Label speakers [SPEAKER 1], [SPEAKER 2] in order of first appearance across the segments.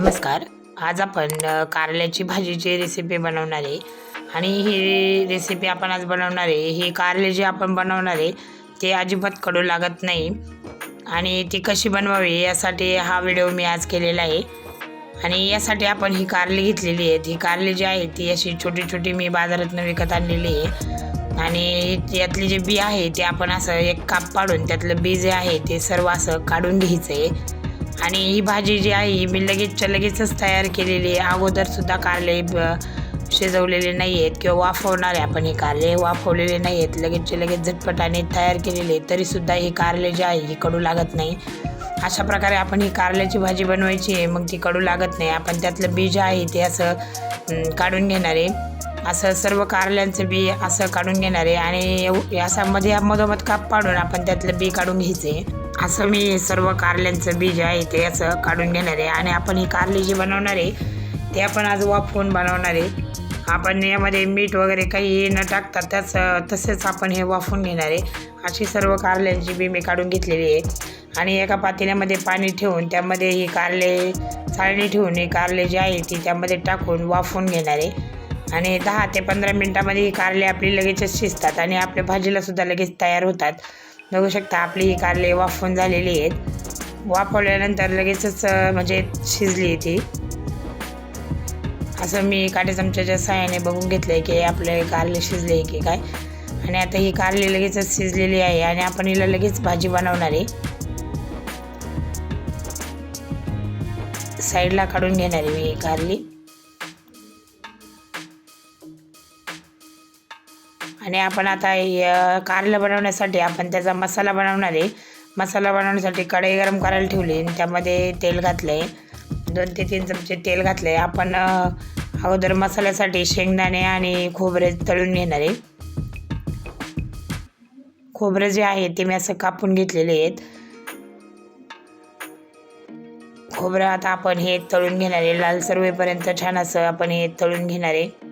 [SPEAKER 1] नमस्कार. आज आपण कारल्याची भाजीची रेसिपी बनवणार आहे. आणि ही रेसिपी आपण आज बनवणार आहे. हे कारले जे आपण बनवणार आहे ते अजिबात कडू लागत नाही. आणि ती कशी बनवावी यासाठी हा व्हिडिओ मी आज केलेला आहे. आणि यासाठी आपण ही कारली घेतलेली आहेत. ही कारली जी आहे ती अशी छोटी छोटी मी बाजारातून विकत आणलेली आहे. आणि यातली जे बी आहे ते आपण असं एक काप पाडून त्यातलं बी जे आहे ते सर्व असं काढून घ्यायचं आहे. आणि ही भाजी जी आहे ही मी लगेचच्या लगेचच तयार केलेली आहे. अगोदरसुद्धा कारले शिजवलेले नाही आहेत किंवा वाफवणारे आपण हे कारले वाफवलेले नाही आहेत लगेचचे लगेच झटपटाने तयार केलेले तरीसुद्धा हे कारले जे आहे ही कडू लागत नाही. अशा प्रकारे आपण ही कारल्याची भाजी बनवायची आहे. मग ती कडू लागत नाही. आपण त्यातलं बीज आहे ते असं काढून घेणार आहे. असं सर्व कारल्यांचं बी असं काढून घेणार आहे. आणि एव- मध्ये मधोमध काप पाडून आपण त्यातलं बी काढून घ्यायचे. असं मी सर्व कारल्यांचं बी जे आहे ते असं काढून घेणार आहे. आणि आपण ही कारली जी बनवणार आहे ते आपण आज वाफवून बनवणार आहे. आपण यामध्ये मीठ वगैरे काही न टाकता त्याच तसेच आपण हे वाफवून घेणार आहे. अशी सर्व कारल्यांची बी मी काढून घेतलेली आहे. आणि एका पातेल्यामध्ये पाणी ठेवून त्यामध्ये ही कारले चाळणी ठेवून ही कारले जी आहे ती त्यामध्ये टाकून वाफवून घेणार आहे. आणि दहा ते पंधरा मिनटामध्ये ही कारले आपली लगेचच शिजतात आणि आपल्या भाजीला सुद्धा लगेच तयार होतात. बघू शकता आपली ही कारले वाफवून झालेली आहेत. वाफवल्यानंतर लगेचच म्हणजे शिजली ती. असं मी काटे चमच्याच्या सहाय्याने बघून घेतलं आहे की आपले कारले शिजले आहे की काय. आणि आता ही कारली लगेचच शिजलेली आहे आणि आपण हिला लगेच भाजी बनवणार आहे. साईडला काढून घेणार आहे मी ही कारली. आणि आपण आता कारलं बनवण्यासाठी आपण त्याचा मसाला बनवणार आहे. मसाला बनवण्यासाठी कढई गरम करायला ठेवली आणि त्यामध्ये तेल घातलं आहे दोन ते तीन चमचे तेल घातले आपण अगोदर मसाल्यासाठी शेंगदाणे आणि खोबरे तळून घेणार आहे. खोबरं जे आहे ते मी असं कापून घेतलेले आहेत. खोबरं आता आपण हे तळून घेणार आहे. लालसर होईपर्यंत छान असं आपण हे तळून घेणार आहे.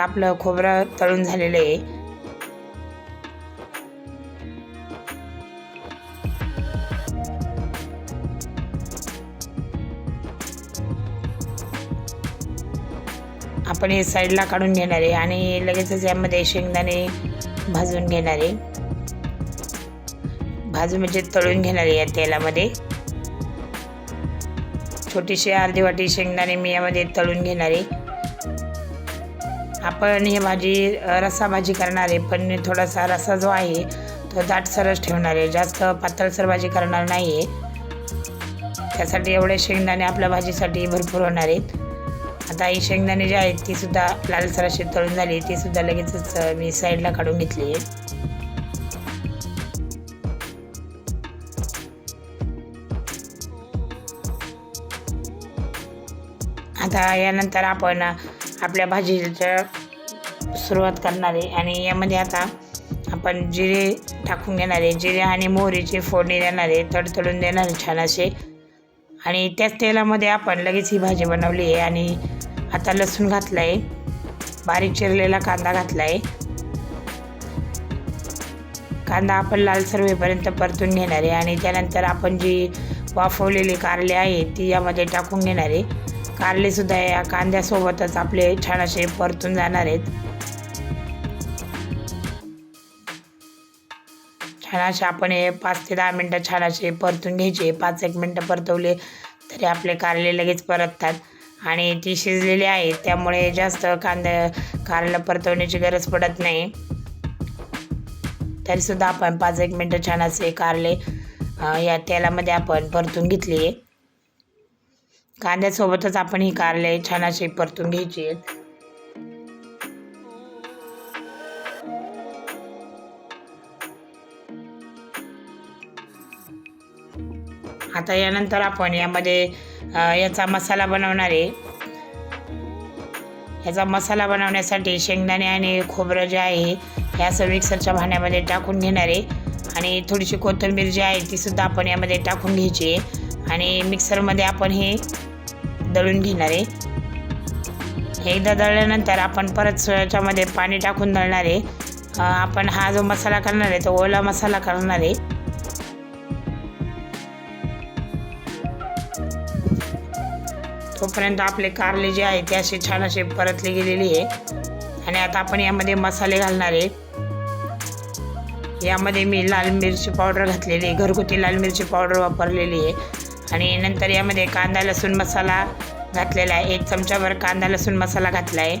[SPEAKER 1] आता आपलं खोबरं तळून झालेलं आहे. आपण हे साईडला काढून घेणार आहे आणि लगेचच यामध्ये शेंगदाणे भाजून घेणार आहे. भाजून म्हणजे तळून घेणार आहे या तेलामध्ये. छोटीशी अर्धी वाटी शेंगदाणे मी यामध्ये तळून घेणार आहे. आपण ही भाजी अ, रस्सा भाजी करणार आहे पण थोडासा रस्सा जो आहे तो दाटसरच ठेवणार आहे. जास्त पातळसर भाजी करणार नाही आहे त्यासाठी एवढे शेंगदाणे आपल्या भाजीसाठी भरपूर होणार आहेत. आता ही शेंगदाणे जी आहेत ती सुद्धा लालसर अशी तळून झाली ती सुद्धा लगेचच मी साईडला काढून घेतली आहे. आता यानंतर आपण आपल्या भाजीच्या सुरुवात करणार आहे आणि यामध्ये आता आपण जिरे टाकून घेणार आहे जिरे आणि मोहरीची फोडणी देणार आहे तडतडून देणार आहे छान असे. आणि त्याच तेलामध्ये आपण लगेच ही भाजी बनवली आहे आणि आता लसूण घातला आहे बारीक चिरलेला कांदा घातला आहे कांदा आपण लालसर होईपर्यंत परतून घेणार आहे आणि त्यानंतर आपण जी वाफवलेली कारले आहे ती यामध्ये टाकून घेणार. आहे कारलेसुद्धा या कांद्यासोबतच. आपले छान असे परतून जाणार आहेत. छान असे आपण हे पाच ते दहा मिनटं छान असे परतून घ्यायचे. पाच एक मिनटं परतवले तरी आपले कारले लगेच परततात. आणि ती शिजलेली आहे त्यामुळे जास्त कांदा कारला परतवण्याची गरज पडत नाही. तरीसुद्धा आपण पाच एक मिनटं छान असे कारले या तेलामध्ये आपण परतून घेतली आहे कांद्यासोबतच आपण ही कारले छान असे परतून घ्यायची आहेत. आता यानंतर आपण यामध्ये याचा मसाला बनवणार आहे. याचा मसाला बनवण्यासाठी शेंगदाणे आणि खोबरं जे आहे हे असं मिक्सरच्या भांड्यामध्ये टाकून घेणार आहे. आणि थोडीशी कोथिंबीर जी आहे तीसुद्धा आपण यामध्ये टाकून घ्यायची आहे. आणि मिक्सरमध्ये आपण हे दळून घेणार आहे. एकदा दळल्यानंतर आपण परत याच्यामध्ये पाणी टाकून दळणार आहे. आपण हा जो मसाला करणार आहे तो ओला मसाला करणार आहे. तोपर्यंत आपले कारले जे आहे ते असे छान असे परतले गेलेली आहे. आणि आता आपण यामध्ये मसाले घालणार आहे. यामध्ये मी लाल मिरची पावडर घातलेली आहे घरगुती लाल मिरची पावडर वापरलेली आहे. आणि नंतर यामध्ये कांदा लसूण मसाला घातलेला आहे. एक चमचाभर कांदा लसूण मसाला घातला आहे.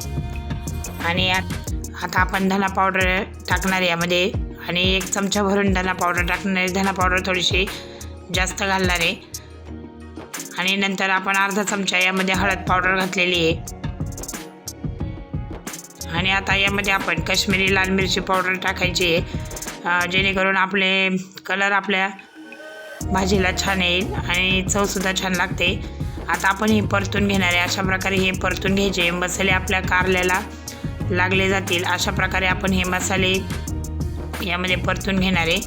[SPEAKER 1] आणि आता आपण धना पावडर टाकणार यामध्ये. आणि एक चमचा भरून धना पावडर टाकणार आहे. धना पावडर थोडीशी जास्त घालणार आहे. आणि नंतर आपण अर्धा चमचा यामध्ये हळद पावडर घातलेली आहे. आणि आता यामध्ये आपण काश्मीरी लाल मिरची पावडर टाकायची आहे. जेणेकरून आपले कलर आपल्या भाजीला छान येईल आणि चवसुद्धा छान लागते. आता आपण हे परतून घेणार आहे. अशा प्रकारे हे परतून घ्यायचे. मसाले आपल्या कारल्याला लागले जातील. अशा प्रकारे आपण हे मसाले यामध्ये परतून घेणार आहे.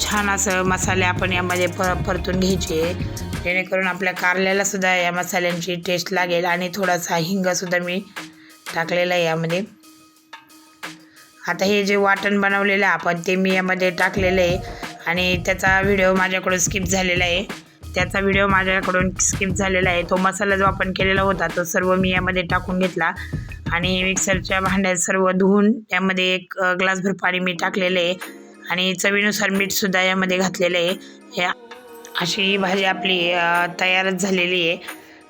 [SPEAKER 1] छान असं मसाले आपण यामध्ये प परतून घ्यायचे. जेणेकरून आपल्या कारल्याला सुद्धा या मसाल्यांची टेस्ट लागेल आणि थोडासा हिंगसुद्धा मी टाकलेला आहे यामध्ये. आता हे जे वाटण बनवलेलं आहे आपण ते मी यामध्ये टाकलेलं आहे. आणि त्याचा व्हिडिओ माझ्याकडून स्किप झालेला आहे. त्याचा व्हिडिओ माझ्याकडून स्किप झालेला आहे. तो मसाला जो आपण केलेला होता तो सर्व मी यामध्ये टाकून घेतला. आणि मिक्सरच्या भांड्यात सर्व धुवून त्यामध्ये एक ग्लासभर पाणी मी टाकलेलं आहे. आणि चवीनुसार मीठसुद्धा यामध्ये घातलेलं आहे. या अशी ही भाजी आपली तयारच झालेली आहे.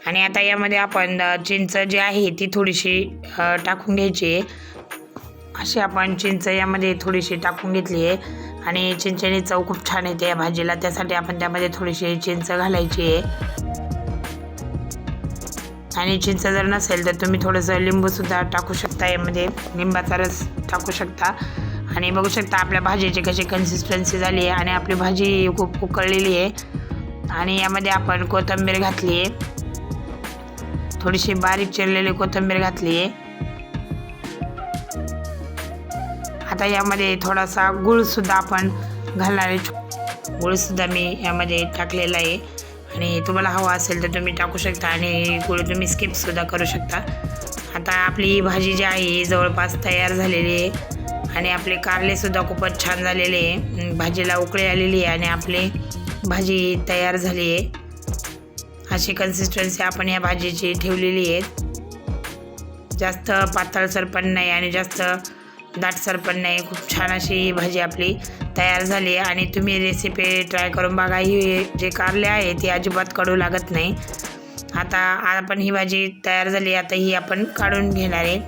[SPEAKER 1] आणि आता यामध्ये आपण चिंच जी आहे ती थोडीशी टाकून घ्यायची आहे. अशी आपण चिंच यामध्ये थोडीशी टाकून घेतली आहे. आणि चिंचेने चव खूप छान येते या भाजीला. त्यासाठी आपण त्यामध्ये थोडीशी चिंच घालायची आहे. आणि चिंच जर नसेल तर तुम्ही थोडंसं लिंबूसुद्धा टाकू शकता यामध्ये. लिंबाचा रस टाकू शकता. आणि बघू शकता आपल्या भाजीची कशी कन्सिस्टन्सी झाली आहे आणि आपली भाजी खूप उकळलेली आहे. आणि यामध्ये आपण कोथिंबीर घातली आहे. थोडीशी बारीक चिरलेली कोथिंबीर घातली आहे. आता यामध्ये थोडासा गूळसुद्धा आपण घालणार आहे. गूळसुद्धा मी यामध्ये टाकलेला आहे. आणि तुम्हाला हवा असेल तर तुम्ही टाकू शकता आणि गूळ तुम्ही स्किपसुद्धा करू शकता. आता आपली ही भाजी जी आहे जवळपास तयार झालेली आहे. आणि आपले कारलेसुद्धा खूपच छान झालेले आहे. भाजीला उकळी आलेली आहे आणि आपली भाजी तयार झाली आहे. अशी कन्सिस्टन्सी आपण या भाजीची ठेवलेली आहे. जास्त पातळसर पण नाही आणि जास्त दाटसर पण नाही खूप छान अशी ही भाजी आपली तयार झाली आहे. आणि तुम्ही रेसिपी ट्राय करून बघा ही जे कारले आहे ती अजिबात कडू लागत नाही. आता आपण ही भाजी तयार झाली आता ही आपण काढून घेणार आहे.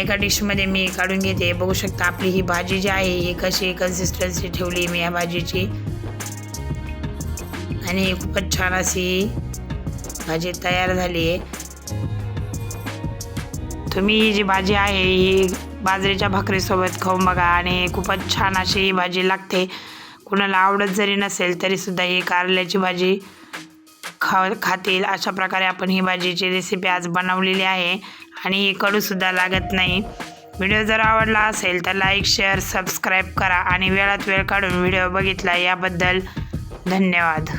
[SPEAKER 1] एका डिशमध्ये मी काढून घेते. बघू शकता आपली ही भाजी जी आहे ही कशी कन्सिस्टन्सी ठेवली मी या भाजीची. आणि खूपच छान अशी भाजी तयार झाली आहे. तुम्ही ही जी भाजी आहे ही बाजरीच्या भाकरीसोबत खाऊन बघा आणि खूपच छान अशी ही भाजी लागते. कुणाला आवडत जरी नसेल तरीसुद्धा ही कारल्याची भाजी खा खातील. अशा प्रकारे आपण ही भाजीची रेसिपी आज बनवलेली आहे आणि ही कडूसुद्धा लागत नाही. व्हिडिओ जर आवडला असेल तर लाईक शेअर सबस्क्राईब करा आणि वेळात वेळ काढून व्हिडिओ बघितला. याबद्दल धन्यवाद.